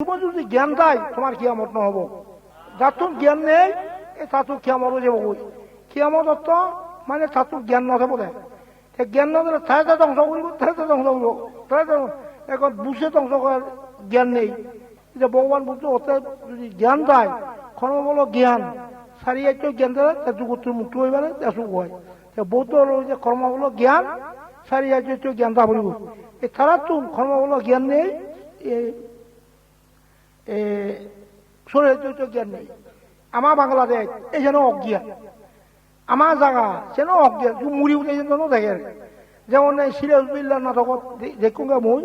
তোমার যদি জ্ঞান দেয় তোমার কিয়ামত নহব। যার তোর জ্ঞান নেই এ তাতুর কিয়ামত যাব কই কিয়ামত অর্থ মানে তাতুর জ্ঞান নথাব দে। তে জ্ঞান নথলে তাই তা ধ্বংস কৰিব তাই তা ধ্বংস কৰিব তাই এখন বুঝে ধ্বংস করার জ্ঞান নেই। যে ভগবান বুদ্ধ হতে যদি জ্ঞান দেয় কর্ম বলো জ্ঞান সারিয়াচ্য জ্ঞান দেয় তা যুগত্র মুক্ত হয়ে পারে তা সুখ হয়। বৌদ্ধ যে কর্ম বলো জ্ঞান সারিয়াচ্য জ্ঞান তা বলিব এ তারা তো কর্ম বলো জ্ঞান নেই শরীরের জ্ঞান নেই। আমার বাংলাদেশ, এই যেন অজ্ঞান। আমার জায়গা, যেন অজ্ঞান। মুড়ি উঠে যেন দেখে। যেমন এই সিরাজুল্লাহ নাটকত দেখুন মই।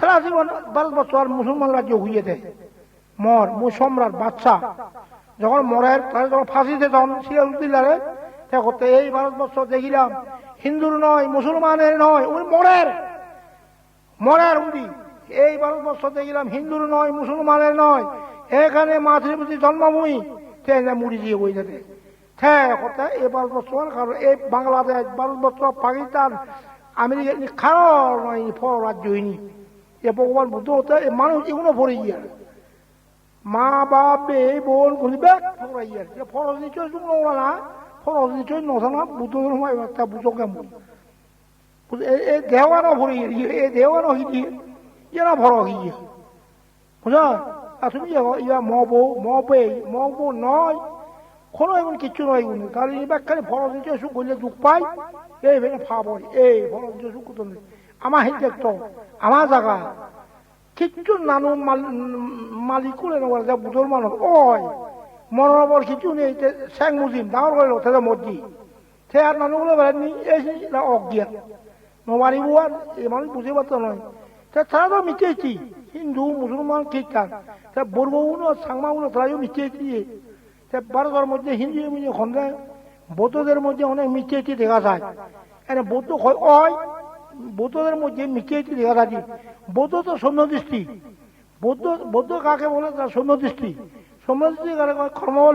সারা জীবন ভারতবর্ষ মুসলমান রাজ্য হইয়ে দেয়। মর, মুই সম্রাট বাচ্চা যখন মরের তাহলে যখন ফাঁসি দে তখন সিরাজুদ্দিল্লারে করতে এই ভারতবর্ষ দেখিলাম, হিন্দুর নয়, মুসলমানের নয় ওই মরের। মরার উনি। এই ভারতবর্ষ দেখলাম হিন্দুর নয়, মুসলমানের নয়, এখানে মাতৃপতি জন্মভূমি মুড়ি দিয়ে বই যেতে হ্যাঁ এই ভারতবর্ষ কারণ এই বাংলাদেশ, ভারতবর্ষ, পাকিস্তান, আমেরিকা খারাপ নয় ফর রাজ্য হয়নি। এ ভগবান বুদ্ধ হতে এই মানুষ এগুলো ভরে গিয়ে মা বাপ বোন গিয়ে ফরজ নিশ্চয় শুকনো না, ফরজ নিশ্চয় নথানা বুদ্ধ ধর্ম একটা বুঝো কেমন? এই দেওয়ানো ভরে এই দেওয়ানো হিদিয়ে ইয়ারা ভর গিয়ে বুঝা আর তুমি ইয়া মবো মবে মবো নয় কোনো এমন কিচ্ছু নয় এগুলো কারণ এই ব্যাখ্যানে ফরজ নিশ্চয় সুখ করলে দুঃখ পাই এই ভেঙে ফাব এই ফরজ নিশ্চয় সুখ করতে আমার হেঁটে দেখতো আমার জায়গা কিচ্ছু নানু মালিকুর এনেবার যা বুধর মানুষ ওই মনোরবর কিছু নেই শেখ মুজিম ডাঙর করে ওঠে মসজিদ সে আর নানুগুলো বেড়াননি এই অজ্ঞান নবারিব আর এ মানুষ বুঝে পারতো নয় তা তারা তো মিটেছি হিন্দু, মুসলমান, খ্রিস্টান। তা বর্গগুলো সাংমাগুলো তারাও মিটেছি তা ভারতের মধ্যে হিন্দু মিলে খন্ডে বৌদ্ধদের মধ্যে অনেক মিটেছি দেখা যায়। এনে বৌদ্ধ হয় বৌদ্ধদের মধ্যে মিটেছি দেখা যায় বৌদ্ধ তো সৌম্য দৃষ্টি। বৌদ্ধ বৌদ্ধ কাকে বলে? তার সৌম্য দৃষ্টি। সৌম্য দৃষ্টি কারে কর্মবল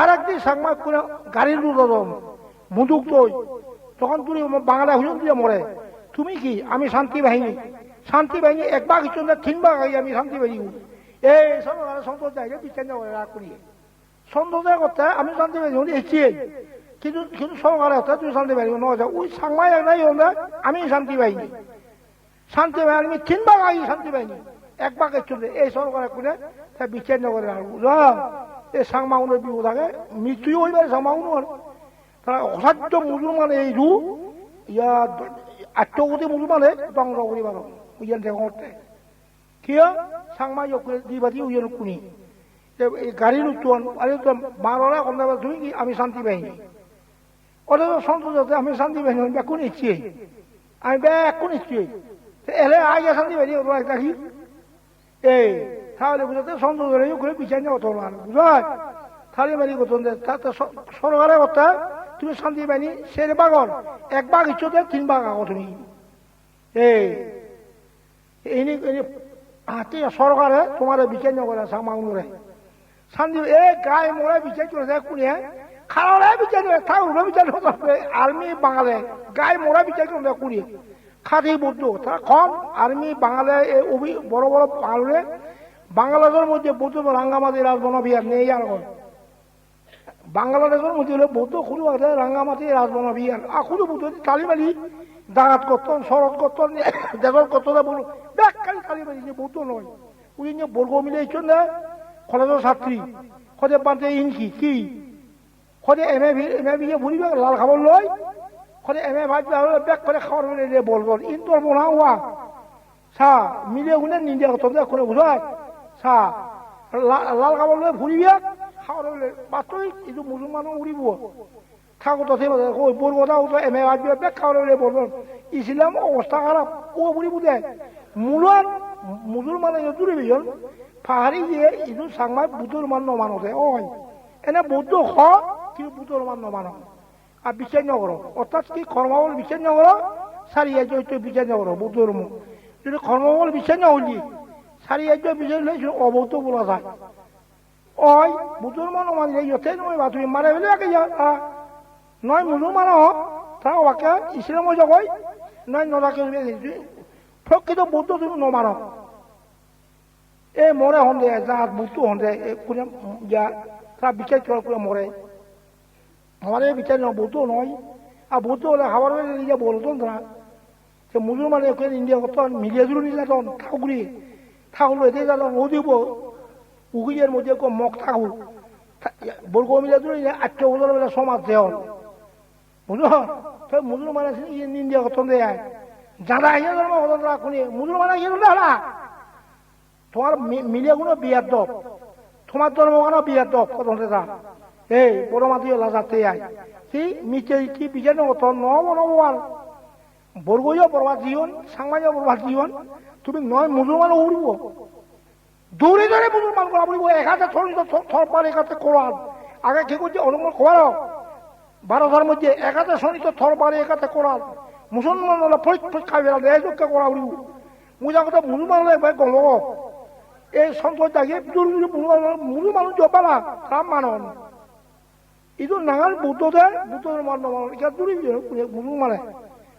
আর একদিন সাকমা করে গাড়ির উত্তরণ বন্দুক তৈ তখন তুমি বাংলা হুজন দিয়ে মরে। তুমি কি? আমি শান্তি বাহিনী। শান্তি বাহিনী একবার কিছু না, তিনবার আগে আমি শান্তি বাহিনী। এই সব সন্তোষ যায় যে বিচার করে রাগ করিয়ে। সন্তোষের কথা, আমি শান্তি বাহিনী এসিয়ে কিন্তু কিন্তু সরকারের কথা তুই শান্তি বাহিনী নয় ওই সাংমাই নাই আমি শান্তি বাহিনী। শান্তি বাহিনী, আমি তিনবার আগে শান্তি বাহিনী। একবার চলে এই সরকারের কোনে তা বিচার নগরে আর এই সাংমাউনের বিপদ থাকে মৃত্যুই হইবার সাংমাউনের তারা অসাধ্য মুসলমান এই রু ইয়া আত্মগতি মুসলমানে ধ্বংস করিবার উইয়ান দেখতে কিয়? সাংমা দিবাদি উইয়ান কুনি গাড়ির উত্তন গাড়ির উত্তন মারলা কন্যা তুমি কি আমি শান্তি বাহিনী অথচ সন্তোষ আমি শান্তি বাহিনী বেকুন ইচ্ছে আমি বেকুন ইচ্ছে এলে আগে শান্তি বাহিনী দেখি। এই তাহলে বুঝতে সন্তোষ করে বিচার নিয়ে অত বুঝায়? তাহলে বাড়ি কত তাতে সরকারের কথা, তুমি শান্তি বাহিনী সের বাগর এক বাঘ ইচ্ছতে তিন বাঘ আগো তুমি এই হাতে সরকারে তোমার বিচার নকরে সামাউনরে শান্তি এ গায়ে মোড়ে বিচার চলে কোনে? খাওয়ারে বিচার তা উড়ে বিচার আর্মি বাঙালে। গায়ে মোড়া বিচার চলে কুড়ি খাদি বুদ্ধ, তারা কম। আর্মি বাঙালি বড় বড় বাঙালি বাংলাদেশের মধ্যে বৌদ্ধ রাঙ্গামাটি রাজবনবিহার নেই আর বাংলাদেশের মধ্যে হলে বৌদ্ধ খুঁড়ু আছে, রাঙ্গামাটি রাজবনবিহার আর খুঁড়ু বুদ্ধ কালিমালি ডাকাত করতেন, শরৎ করতেন দেশর করতেন, বলু ব্যাগ খালি কালিমালি যে বৌদ্ধ নয়। উনি যে বর্গ মিলে ইচ্ছন না কলেজের ছাত্রী সদে পান্তে ইনকি কি? সদে এম এ ভি, এম এ বিয়ে ভুলিবে, লাল খাবার লয়। সদে এম এ ভাজ ব্যাগ করে খাবার মিলে বলব ইন তোর বোনা হওয়া সা মিলে শুনে নিন্দে কথা করে বুঝায়। সা লাল খাবার লয় ভুলিবে খাবার হলে বাস্তবিক এইটো মুছলমানো উৰিব। থাকো তো ওই বলব না ও তো এম এ আসবে ব্যাখ্যা হলে বলব ইসলাম অবস্থা খারাপ ও বুড়ি বুঝে মূলত মুসলমান দূরে বিজন পাহাড়ি গিয়ে ইদু সাংমাই বুদ্ধর মান নমানো দে ওই এনে বৌদ্ধ হ কিন্তু বুদ্ধর মান নমানো আর বিচার নগর অর্থাৎ কি কর্মবল বিচার নগর সারিয়া জয়িত বিচার নগর বুদ্ধর মুখ। যদি কর্মবল বিচার না হইলি সারিয়া জয় বিচার হলে সেটা অবৌদ্ধ বলা যায়। ওই মুসলমান মানলে ইয়তে নয় বা তুমি মারে একে যা। নয় মুসলমান হোক তারা ওকে নয় নদাকে প্রকৃত বুদ্ধ তুমি এ মরে হন্দে, যা বুদ্ধ হন্দে তারা বিচার করে করে মরে। আমাদের বিচার না, বুদ্ধ নয়। আর বুদ্ধ হলে খাবার বলতো তারা যে মুসলমান ওখানে ইন্ডিয়া কত মিলিয়ে দিল ঠাকুরি ঠাকুর এতে যাতন ও দিব উকিলের মধ্যে কো ঠাকুর বলকো মিলে দিল আটটা বছর বেলা সমাজ দেওয়াল বুঝলো? মুসলমান আছে ইন্ডিয়া কত দেয় যারা আহিয়ে ধর্ম কত তারা শুনি মুসলমান আহিয়ে ধরা তোমার মিলিয়ে কোনো বিয়ার দপ তোমার ধর্ম কোনো বিয়ার দপ কত তা এই, বড় মাতি লাজাতে আয়। কি মিচে কি বিজয় কত নব নবাল বর্গীয় বরবাদ জীবন সাংবাদিক বরবাদ জীবন, তুমি নয় মুসলমান উড়ব। দৌড়ে দৌড়ে মুসলমান করা বলিব, এক হাতে থরিত থর পার, এক হাতে কোরআন আগে কি করছে? অলঙ্কর খোয়ারও ভারতের মধ্যে এক হাতে শনিত থর পারে, এক হাতে কোরআন মুসলমান হলে বেড়ালে এই লোককে করা উড়িব। মুজা কথা মুসলমান হলে একবার গম এই সন্তোষ দাগে মুসলমান জপালা তার মানন।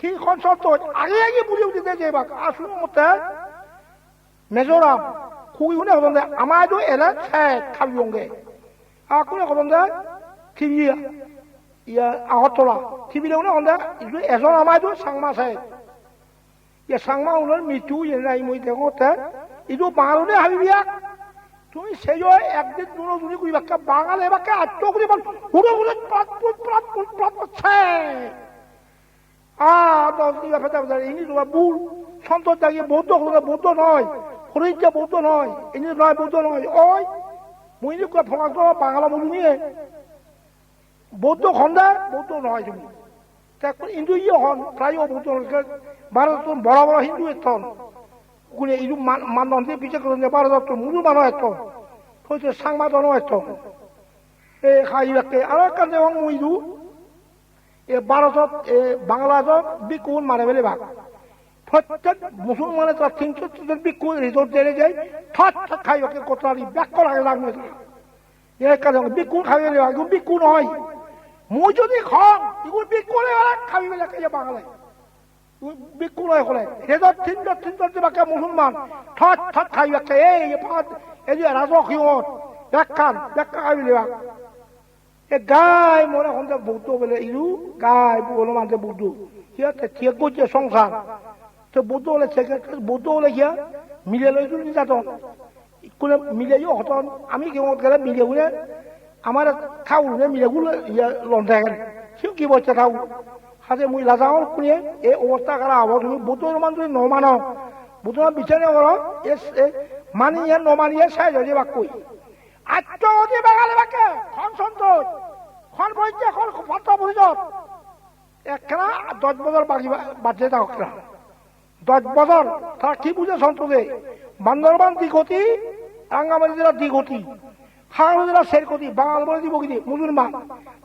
মতে কি কনসল্ট আগে আগে বুঝে যে বাক আসুন মতে, মেজোরাম, খুবই উনি হতন আমাদের এলা ছায় খাবিয়ঙ্গে আর কোনে হতন টিভি ইয়া আগরতলা টিভি উনি হতন ইদু এজন আমাদের সাংমা ছায় ইয়া সাংমা উনার মৃত্যু ইয়ে নাই মই দেখতে ইদু বাঙালি হাবিবিয়া তুমি সেই একদিন দুনো দুনি করি বাক্কা বাঙাল এবাকে আত্ম করি হুড়ো হুড়ো, প্রাত পুট প্রাত পুট প্রাত হচ্ছে আ দশ দিন ফেটা ফেটা ইনি তোমার বুল সন্তোষ দাঁড়িয়ে বৌদ্ধ হলো বৌদ্ধ নয়। হরিজ্জা বৌদ্ধ নয়, ইনি নয়, বৌদ্ধ নয়। ওই মুই করে ফোনা তো বাংলা বলু নিয়ে। বৌদ্ধ খন্দা বৌদ্ধ নয় তুমি এখন হিন্দু ইয়ে হন প্রায় বৌদ্ধ ভারত বড় বড় হিন্দু এতন গুণে ইদু মানদণ্ডে বিচার করেন যে ভারত মুসলমানও এত হয়তো সাংবাদনও এত এ খাই রাখতে আর যেমন মুইদু ভারতত বাংলাদেশত বিকুল মারে বেলে ভাগ। প্রত্যেক মুসলমানে তার তিনশো বিকুল রিজোর্ট জেলে যায়, ঠট ঠট খাই রাখে কোথারি ব্যাক করা লাগবে এর কারণ বিকুল খাই বেলে ভাগ বিকুল হয় মুই যদি খান এগুলো বিকুলে খাবি বেলে খাইয়া বাংলায় বিকুলয় হলে হেজর তিনজন তিনজন বাকে মুসলমান, ঠট ঠট খাই বাকে এই এই যে রাজক হিমত ব্যাখ্যান, ব্যাখ্যা খাবি এ গাই মনে হন বৌদ্ধ বলে ইরু গাই, বলো মানতে বৌদ্ধ সিহঁতে ঠিক করছে সংসার। তো বৌদ্ধ হলে বৌদ্ধ হলে গিয়া মিলে লৈ তুলি যাতন কোনে মিলে যাও হতন আমি কেমন গেলে মিলে গুলে আমার খাও মিলে গুলো ইয়া লন্ডা গেলে। সিও কি বলছে খাও হাতে মুই লাজাঙৰ কোনে এই অৱস্থা খারাপ হব তুমি। বুটৰ মান। যদি নমানো বুটৰ বিচাৰে কৰ মানি ইয়াৰ নমানিয়ে চাই যদি বাক কৈ আত্মগতি বাগালে বাকে, খন সন্তোষ, খন বৈদ্য খন ফটো বুঝত একখানা দশ বছর বাকি বাজে থাকা দশ বছর, তারা কি বুঝে সন্তোষে? বান্দরবান দিগতি রাঙ্গামাটি জেলার দিগতি, হাওড়া জেলার শেরকতি, বাঙাল বলে দিব কি মুসলমান।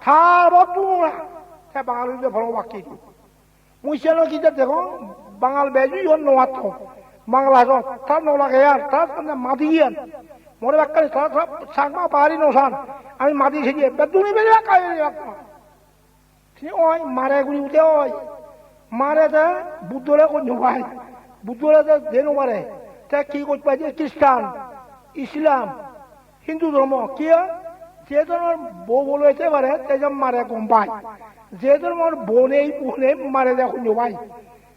থার বদুরা হ্যাঁ বাঙালিদের ভালো বাকি মুইসানো কি দেখো, বাঙাল বেজু ইহন নোয়াত বাংলা তার নলাগে মাদি গিয়ান মরে বাক্কালি সাংমা পাহাড়ি নসান। আমি মাদি সেজে বেদুনি বেজে কাই ওই মারে গুলি উঠে ওই। মারে দে বুদ্ধরে কোন ঢুকায়? বুদ্ধরে দে দেনু মারে। তে কি করতে পারছে খ্রিস্টান, ইসলাম, হিন্দু ধর্ম। কি যে ধরনের বউ বলে পারে তেজন মারে গম পায়। যেদের মন বনেই বনে মারে দেখো ভাই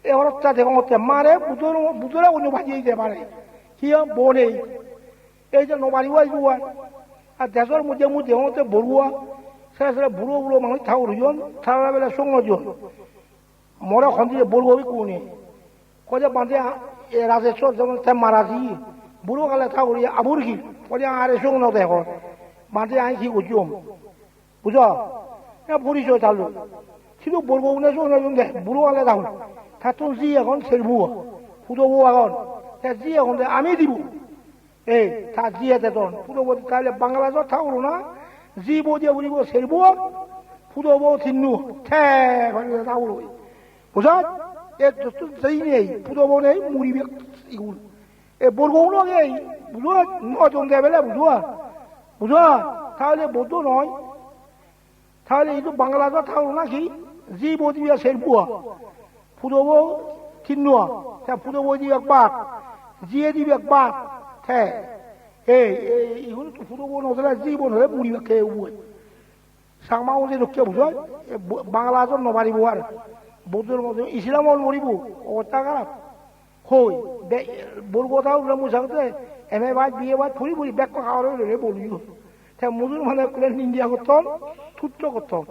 এ হরচ্ছা দেখো মারে বুধর বুধরে অন্য ভাজিয়ে দিতে পারে। কি বনেই এই যে নবারি ওয়াই দুয়া আর দেশের মধ্যে মধ্যে হচ্ছে বড়ুয়া সেটা সেটা বুড়ো বুড়ো মানুষ ঠাকুর জন সারা বেলা সঙ্গ জন। মরে খন্দিয়ে বলব কোনে? কজে বাঁধে রাজেশ্বর যেমন তে মারাজি, বুড়ো কালে ঠাকুর আবুর কি? কজে আরে সঙ্গ দেখো, বাঁধে আই কি করছুম বুঝ? পরিচয় থাকল শুধু বলব উনি সঙ্গ দে, বুড়ো কালে ঠাকুর থাতুন জি এখন সেরবু ফুটবো এখন। জি এখন আমি দিব। এই, তা জিয়ে দেতন ফুটবো তাহলে বাংলাদেশ ঠাকুর না। জি বোঝে বুঝিব সেরবু ফুটবো থিন্নু ঠে ঠাকুর বুঝা এ সেই নেই ফুটবো নেই মুড়িবে ইগুল। এ বলব নেই বুঝো নজন দেবে বুঝো বুঝো তাহলে বৌদ্ধ নয়। তাহলে এই তো বাংলাদেশ ঠাকুর নাকি? জি বোঝিবে সেরবুয়া ফুটবো থিন্নুয়া তা ফুটবো দিবে একবার জিয়ে দিবে একবার হ্যাঁ এই নদলে জীবন হলে মুড়িবে খেয়ে উবুয়ে। সাংমা মধ্যে লোককে বুঝো বাংলাদেশ নবারিব আর বৌদ্ধর মধ্যে ইসলামল মরিব, অবস্থা খারাপ। হই বলব তাও মুসাতে এম এ বাদ বিয়ে বাদ, ফুরি ফুরি ব্যাগ খাওয়ার রে বলি তা মুসলমানে করে ইন্ডিয়া করতাম ছুট্ট করতাম।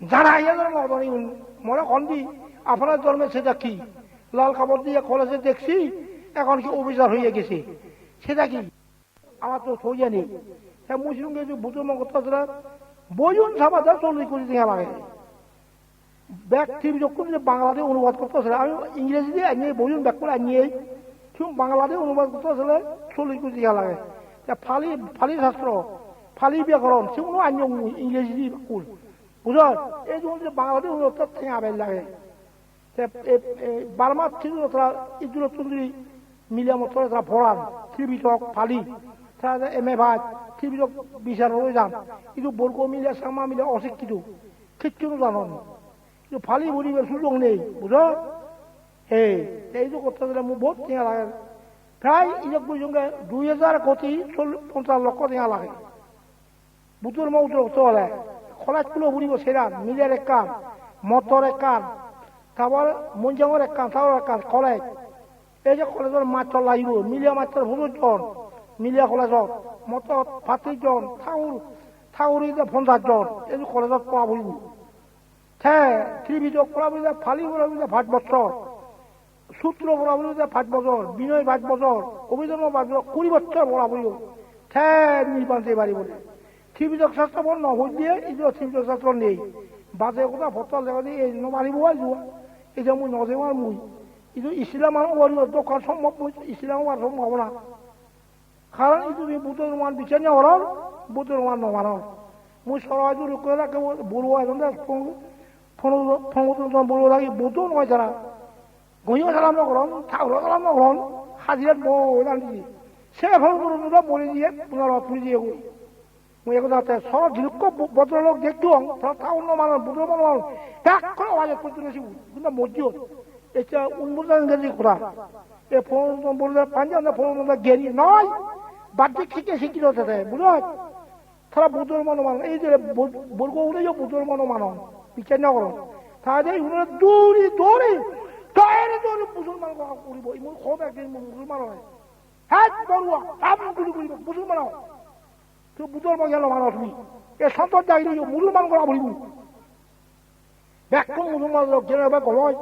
যারা ইয়াদের মতন মনে কন্দি আপনার জন্মে সেটা কি? লাল কাপড় দিয়ে কলেজে দেখছি এখন কি অফিসার হয়ে গেছে? সেটা কি? আমার তো সইয়া নেই। হ্যাঁ মুসলিমকে যে বুঝুন করতে বইজন সাবাদা চল্লিশ কোটি টাকা লাগে। ব্যক্তি যখন বাংলাতে অনুবাদ করতে আসলে, আমি ইংরেজি দিয়ে আনিয়ে বইজন ব্যাক করে আনিয়ে ঠিক বাংলাতে অনুবাদ করতে আসলে চল্লিশ কোটি টাকা লাগে। ফালি ফালি শাস্ত্র, ফালি ব্যাকরণ, সেগুলো আনিয়ে ইংরেজি দিয়ে কুল। বুঝল এই যখন যে বাংলাতে অনুবাদ থেকে আবেল লাগে। বারমার তারা ইদুল চন্দ্রী মিলিয়া মতো তারা ভরান ত্রিবিটক ফালি এম এ ভাত ত্রিবিটক বিচার হয়ে যান কিন্তু বর্গ মিলিয়া সামা মিলিয়া অশিক্ষিত কিচ্ছু জানন কিন্তু ফালি বলিবে সুযোগ নেই বুঝ এই এই যে করতে মোৰ বহুত টেঙা লাগে। প্ৰায় ইজক বুঝুঙ্গে দুই হাজার কোটি পঞ্চাশ লক্ষ টেঙা লাগে। বুতুর মৌতুর হতে হলে খলাজ কুলো বুড়িব সেরান মিলের এক কান মটর এক কান তারপর মঞ্জাঙর এক কান তাও এক কান কলেজ এই যে কলেজের মাত্র লাগিব মিলিয়া মাত্র জন মিলিয়া কলেজত ফাতিশ জন ঠাউর ঠাউরি যে জন এই যে কলেজত পড়া বুলিব হ্যাঁ ত্রিবিজক পড়া বুলিলে ফালি পড়া বুলিলে ভাট বছর সূত্র পড়া বুলিলে ভাট বছর বিনয় ভাট বছর অভিযান ভাট বছর কুড়ি বছর পড়া বুলিব হ্যাঁ নির্বাচন বাড়ি বলে ত্রিবিজক শাস্ত্র বল নহৈ দিয়ে এই যে ত্রিবিজক শাস্ত্র নেই। বাজে কথা দেখা দিয়ে এই নমারিব যোৱা এই যে মুই আর মুই। Ang wali দোকান সম্ভব ইসলাম আর সম্ভব না। কারণ itu বুদ্ধের মান বিচার হরণ বুদ্ধের মান নমানন মুই সরাজ রুকে রাখে বলব এখন ফোন বলব লাগি বুদ্ধ নয় যারা। গইও সালাম নকরণ ঠাকুর সালাম নকরণ হাজিরাত বই রান্ধি সে ফোন করে বলে দিয়ে পুনর তুই দিয়ে গই মুই এখন সর ঝিলুক ভদ্রলোক দেখতো তারা ঠাকুর নমানন বুদ্ধ মানন এক করে আওয়াজ করতে মসজিদ। এটা উন্মোচনকারী কথা এ ফোন বললে, পাঞ্জাব ফোন জ্ঞানী নয় বাহ্যিক শিখে শিক্ষিত থাকে বুঝল? তারা মনো মান এই যে বর্গ উঠে যে বুদ্ধর মনো মানন বিচার না করো। তাহলে উনারা দৌড়ি দৌড়ি, দৌড়ে দৌড়ে মুসলমান করিব ইমন খুব একদিন মুসলমান হয় হ্যাঁ বড়ুয়া আপনি গুলি করিব মুসলমান হয় তো বুদ্ধর মন গেল মানুষ তুমি। এ সন্তর যাইলে মুসলমান করা বলিব। ব্যাখ্য মুসলমান লোক জেনে কময়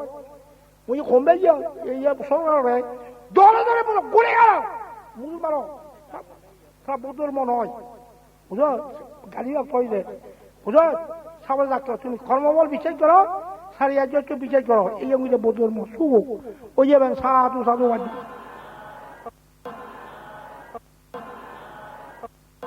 মুই কমবে গিয়া এই সরকার দলে দলে বলো গুলি গেল মারো তারা বদর মন হয়। বুঝো গালিরা কইলে বুঝো সাবাল ডাক্তার তুমি কর্মবল বিচার করো সারি আজ বিচার করো এই আমি বদর মন শুভ ওই যাবেন সাধু সাধু